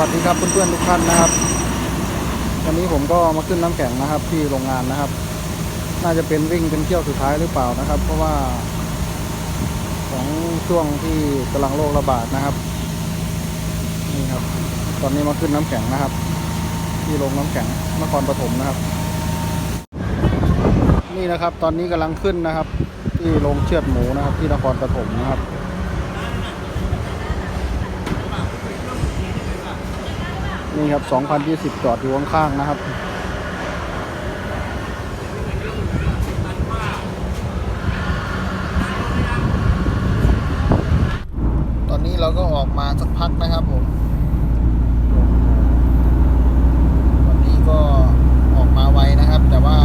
วัสดีครับเพื่อนๆทุกท่านนะครับ วันนี้ผมก็มาขึ้นน้ำแข็งนะครับ ที่โรงงานนะครับ น่าจะเป็นวิ่งเป็นเที่ยวสุดท้ายหรือเปล่านะครับ เพราะว่า ของช่วงที่กำลังโรคระบาดนะครับนี่ครับ ตอนนี้มาขึ้นน้ำแข็งนะครับ ที่โรงน้ำแข็งนครปฐมนะครับ นี่นะครับ ตอนนี้กำลังขึ้นนะครับ ที่โรงเชือดหมูนะครับ ที่นครปฐมนะครับ นี่ครับ 2020 จอดอยู่ข้างๆนะครับ ตอนนี้เราก็ออกมาสักพักนะครับผมวันนี้ก็ออกมาไวนะครับ แต่ว่า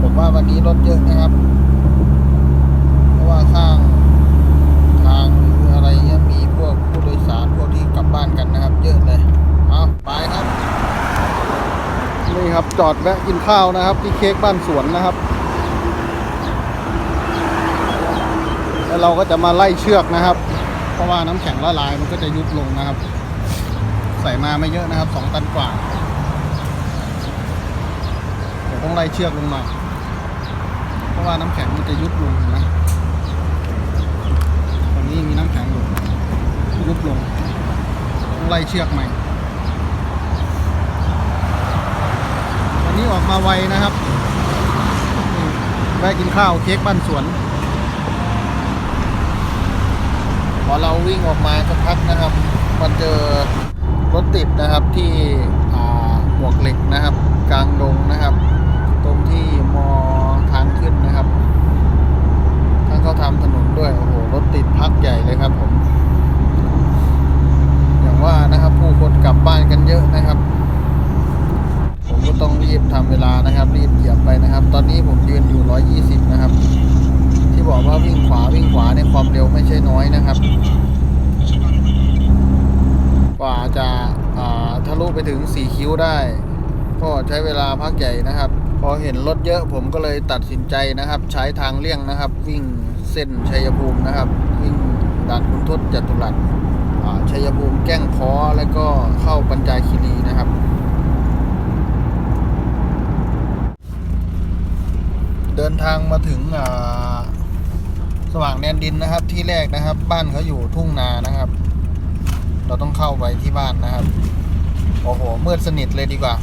ผมว่าวันนี้รถเยอะนะครับ เพราะว่าข้างทางหรืออะไรเงี้ยมีพวกผู้โดยสารพวกที่กลับบ้านกันนะครับ เยอะเลย เอาไปครับ นี่ครับ จอดแวะกินข้าวนะครับ ที่เค้กบ้านสวนนะครับ แล้วเราก็จะมาไล่เชือกนะครับ เพราะว่าน้ำแข็งละลายมันก็จะยุบลงนะครับ ใส่มาไม่เยอะนะครับสองตันกว่าเดี๋ยวต้องไล่เชือกลงหน่อยเพราะว่าน้ำแข็งมันจะยุบลงนไหมตอนนี้มีน้ำแข็งอยู่ยุบลงต้องไล่เชือกใหม่ วันนี้ ออกมาไวนะครับแวะกินข้าวเค้กบ้านสวน พอเราวิ่งออกมาสักพักนะครับมาเจอรถติดนะครับที่หมวกเหล็กนะครับ กลางดงนะครับ ตรงที่มอทางขึ้นนะครับทางเขาทำถนนด้วย โอ้โห รถติดพักใหญ่เลยครับผม อย่างว่านะครับ ผู้คนกลับบ้านกันเยอะนะครับ ผมก็ต้องรีบทำเวลานะครับ รีบเหยียบไปนะครับ ตอนนี้ผมยืนอยู่ 120 นะครับ ที่บอกว่าวิ่งขวาวิ่งขวาในยความเร็วไม่ใช่ น้อยนะครับ กว่าจะอ่าทะลุไปถึง4คิ้วได้ ก็ใช้เวลาพักใหญ่นะครับ พอเห็นรถเยอะผมก็เลยตัดสินใจนะครับ ใช้ทางเลี่ยงนะครับ วิ่งเส้นชัยภูมินะครับ วิ่งด่านคุณทศจตุรัสชัยภูมิแก้งค้อแล้วก็เข้าปัญจาคีรีนะครับเดินทางมาถึง สว่างแดนดินนะครับที่แรกนะครับ บ้านเขาอยู่ทุ่งนานะครับ เราต้องเข้าไปที่บ้านนะครับ โอ้โหมืดสนิทเลยดีกว่า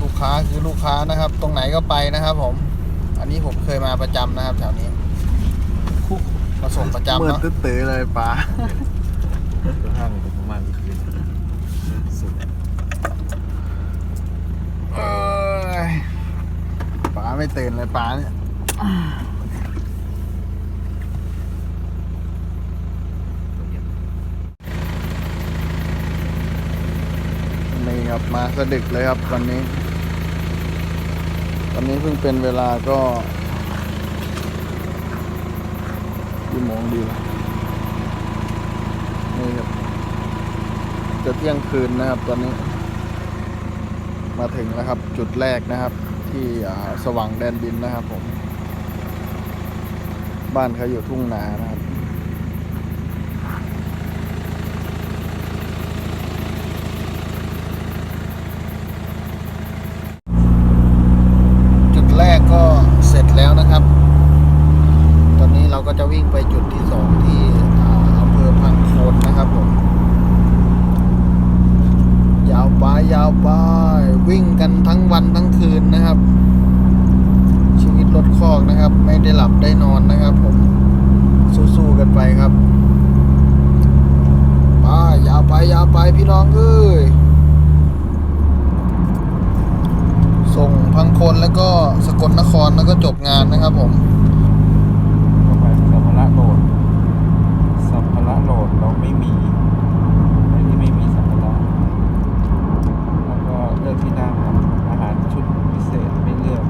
ลูกค้าคือลูกค้านะครับ ตรงไหนก็ไปนะครับ ผม อันนี้ผมเคยมาประจำนะครับ แถวนี้มาส่งประจำเมื่อเนาะตื้อๆเลยป้าตัวห้างผมประมาณคืนสุดเอ้ยป๋าไม่ตื่นเลยป๋าเนี่ย นี่ครับมาสะดึกเลยครับวันนี้ตอนนี้เพิ่งเป็นเวลาก็กี่โมงดีล่ะนี่ครับ จะเที่ยงคืนนะครับ ตอนนี้ มาถึงแล้วครับ จุดแรกนะครับ ที่สว่างแดนดินนะครับผม บ้านเขาอยู่ทุ่งนานะครับ จุดแรกก็เสร็จแล้วนะครับ ตอนนี้เราก็จะวิ่งไปจุดที่สองที่อำเภอพังโคนนะครับผม ยาวไปยาวไป วิ่งกันทั้งวันนะครับ ชีวิตรถคอกนะครับ ไม่ได้หลับได้นอนนะครับ ผมสู้ๆกันไปครับไปยาไปอย่าไปพี่น้องเอ้ยส่งพังคนแล้วก็สกลนครแล้วก็จบงานนะครับ ผมไปสัมภาระโหลดสัมภาระโหลดเราไม่มีในที่ไม่มีสัมภาระแล้วก็เลือกที่นั่งครับอาหารชุดพิเศษไม่เลือก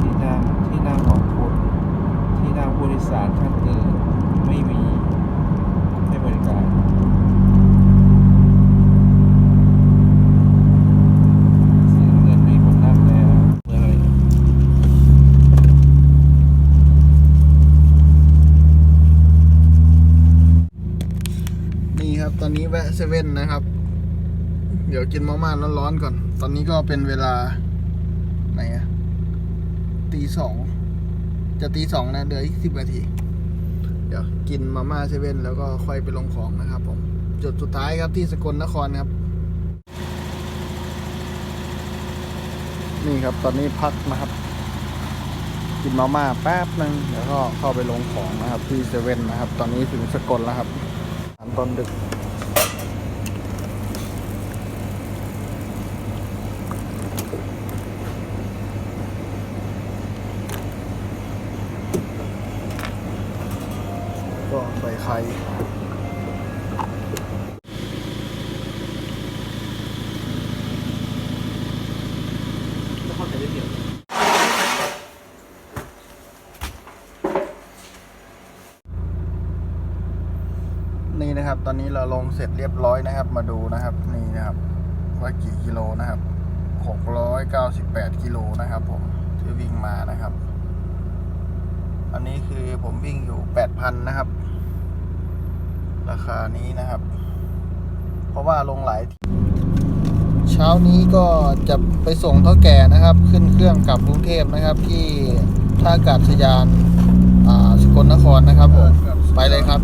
ที่นั่งที่นั่งของคุณที่นั่งผู้โดยสารท่านอื่นไม่มีให้บริการสีน้ำเงินมีคนนั่งแล้วเมื่อไหร่ ตอนนี้แวะเซเว่นนะครับ เดี๋ยวกินมาม่าร้อนๆก่อน ตอนนี้ก็เป็นเวลาไหนอะตีสองจะตีสองนะเดี๋ยวอีกสิบนาที เดี๋ยวกินมาม่าเซเว่นแล้วก็ค่อยไปลงของนะครับผม จุดสุดท้ายครับที่สกลนครครับ นี่ครับตอนนี้พักนะครับ กินมาม่าแป๊บหนึ่งเดี๋ยวก็เข้าไปลงของนะครับที่เซเว่นนะครับ ตอนนี้ถึงสกลแล้วครับตอนดึก ก็ใส่ไข่เข้าใจได้เดียว นี่นะครับ ตอนนี้เราลงเสร็จเรียบร้อยนะครับ มาดูนะครับนี่นะครับว่ากี่กิโลนะครับหกร้อยเก้าสิบแปดกิโลนะครับ ผมที่วิ่งมานะครับ อันนี้คือผมวิ่งอยู่แปดพันะครับ ราคานี้นะครับ เพราะว่าลงหลายที่เช้านี้ก็จะไปส่งเท่าแก่นะครับ ขึ้นเครื่องกลับกรุงเทพนะครับ ที่ท่าอากาศยานสกลนครนะครับผมไปเลยครับ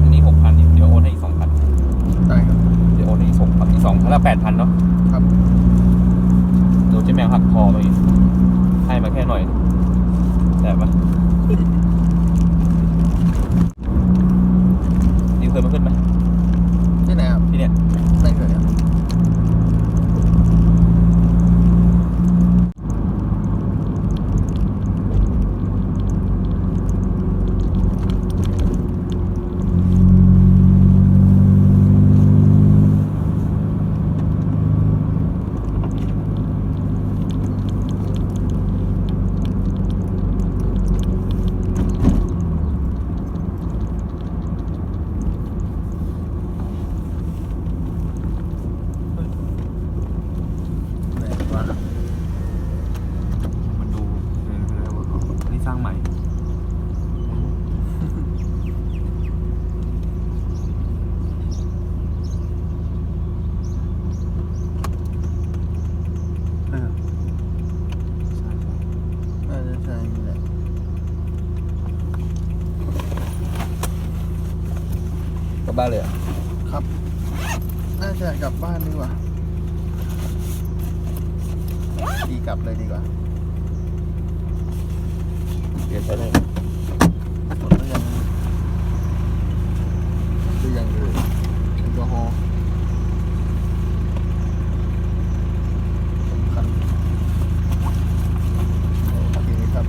อันนี้หกพันเดี๋ยวโอนให้อีกสองพัน ได้ครับ เดี๋ยวโอนให้อีกสองพันอีกสองพันละแปดพันเนาะ ครับ โดนเจ๊แมวหักคอมาอีกให้มาแค่หน่อย แต่ปะดิวเคยมาขึ้นไหม ที่ไหนครับ ที่เนี่ย ไม่เคยครับ ไหนวะ มันดูนี่สร้างใหม่ เออน่ใช่นี่แหละกลับบ้านเลยครับ น่าจะกลับบ้านดีกว่าดีกลับเลยดีกว่า ก็ไปเลยหมดแล้วยังคือยังเลยอฮอล์สำคัญโอเคครับ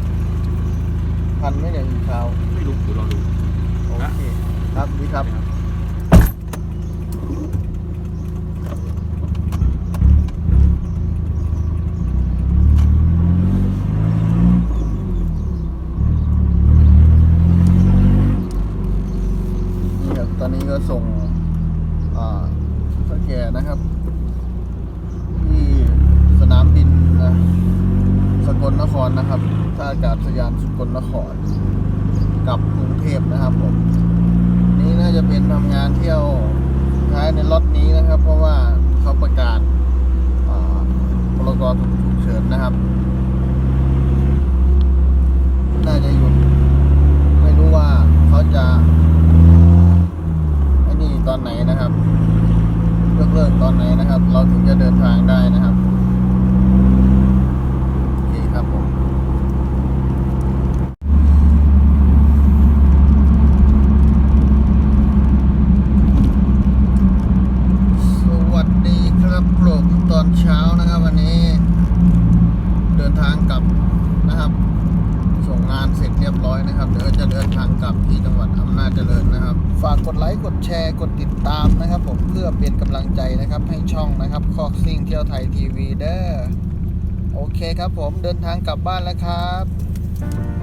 พันไหมเนี่ยอีกเช้า ไม่รู้เดี๋ยวลองดู โอเคครับดีครับ นี่ครับ ตอนนี้ก็ส่ง อ่าสแกนะครับ ที่สนามบินนะสกลนครนะครับ ท่าอากาศยานสุกลนครกับกรุงเทพนะครับผม นี่น่าจะเป็นทำงานเที่ยวท้ายในรถนี้นะครับ เพราะว่าเขาประกาศพรกฉุกเฉินนะครับ น่าจะหยุดไม่รู้ว่าเขาจะไอ้นี่ตอนไหนนะครับยกเลิกตอนไหนนะครับ เราถึงจะเดินทางได้นะครับโอเคครับผม สวัสดีครับผม ตอนเช้านะครับ วันนี้เดินทางกลับนะครับ ส่งงานเสร็จเรียบร้อยนะครับ เดี๋ยวจะเดินทางกลับที่จังหวัดอำนาจเจริญนะครับ ฝากกดไลค์กดแชร์กดติดตามนะครับ ผมเพื่อเป็นกำลังใจนะครับ ให้ช่องนะครับคอกซิ่งเที่ยวไทยทีวีเด้อโอเคครับผมเดินทางกลับบ้านแล้วครับ